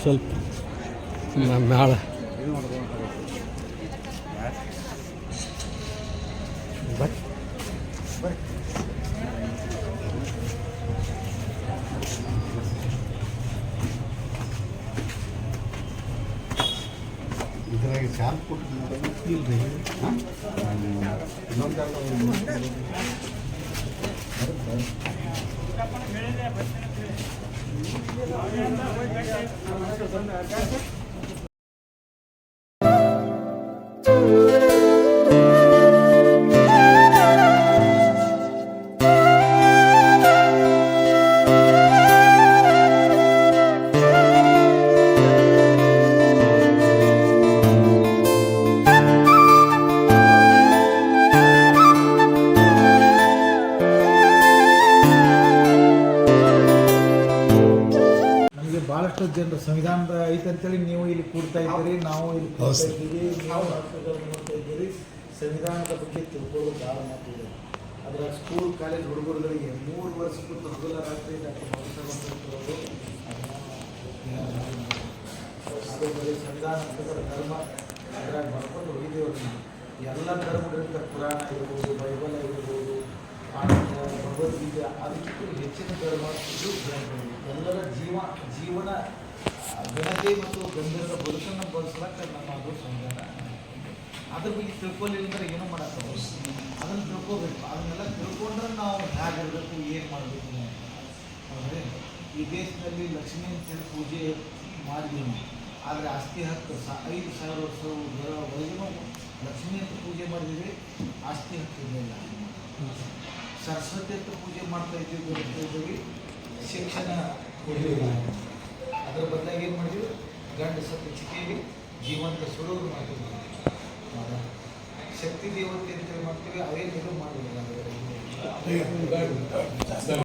ಸ್ವಲ್ಪ ಮ- ಮ್ಯಾಳ ಬರ್ರಿ ಇದ್ರಾಗ ಶಾಂಪ್ ಕೊಟ್ಟು ಇಲ್ರಿ છે ಭಾಳಷ್ಟು ಜನರು ಸಂವಿಧಾನದ ಐತೆ ಅಂತೇಳಿ ನೀವು ಇಲ್ಲಿ ಕೂಡ್ತಾ ಇದ್ದೀರಿ ನಾವು ಇಲ್ಲಿ ಕೂಡ್ತಾ ಇದ್ದೀವಿ ನೀವು ನೋಡ್ತಾ ಇದ್ದೀರಿ ಸಂವಿಧಾನದ ಬಗ್ಗೆ ತಿಳ್ಕೊಳ್ಳೋದು ಭಾಳ ಮಾತಿದೆ ಅದರ ಸ್ಕೂಲ್ ಕಾಲೇಜ್ ಹುಡುಗರುಗಳಿಗೆ ಮೂರು ವರ್ಷಕ್ಕೂ ಹಗಲ ರಾತ್ರಿ ಡಾಕ್ಟರ್ ಅದೇ ಬರೀ ಸಂವಿಧಾನ ಧರ್ಮ ಆನಂತರ ಭಗವದ್ಗೀತೆ ಅದಕ್ಕಿಂತ ಹೆಚ್ಚಿನ ಇದು ಗ್ರಂಥಗಳು. ಎಲ್ಲರ ಜೀವ, ಜೀವನ ಘನತೆ ಮತ್ತು ಗಂಧದ ಬದುಕನ್ನು ಬಳಸ್ಲಕ್ಕ ನಮ್ಮ ಅದು ಸಂಧಾನ ಅದ್ರ ಬಗ್ಗೆ ತಿಳ್ಕೊಳ್ಳಿ ಅಂದ್ರೆ ಏನು ಮಾಡೋಕ್ಕಾಗಲ್ಲ ಅದನ್ನು ತಿಳ್ಕೊಬೇಕು. ಅದನ್ನೆಲ್ಲ ತಿಳ್ಕೊಂಡ್ರೆ ನಾವು ಹೇಗಿರ್ಬೇಕು, ಏನು ಮಾಡಬೇಕು ಅಂದರೆ ಈ ದೇಶದಲ್ಲಿ ಲಕ್ಷ್ಮೀ ಅಂತೇಳಿ ಪೂಜೆ ಮಾಡಿದ್ದೀನಿ ಆದರೆ ಆಸ್ತಿ ಹಕ್ಕು, ಸ, ಐದು ಸಾವಿರ ವರ್ಷವರೆಗೂ ಲಕ್ಷ್ಮೀ ಅಂತ ಪೂಜೆ ಮಾಡಿದ್ದೀವಿ ಆಸ್ತಿ ಹತ್ತಿರಲಿಲ್ಲ ಸರಸ್ವತಿ ಅಂತ ಪೂಜೆ ಮಾಡ್ತಾ ಇದ್ದೀವಿ ಶಿಕ್ಷಣ ಕೊಡಲಿಲ್ಲ ಅದರ ಬದಲಾಗಿ ಏನು ಮಾಡಿದ್ವಿ? ಗಂಡ ಸತ್ತ ಚಿಕೆಯಲ್ಲಿ ಜೀವಂತ ಸುಡೋದು ಮಾಡ್ತೀವಿ? ಶಕ್ತಿ ದೇವತೆ ಅಂತೇಳಿ ಮಾಡ್ತೀವಿ ಅವೇನು ಮಾಡಿಲ್ಲ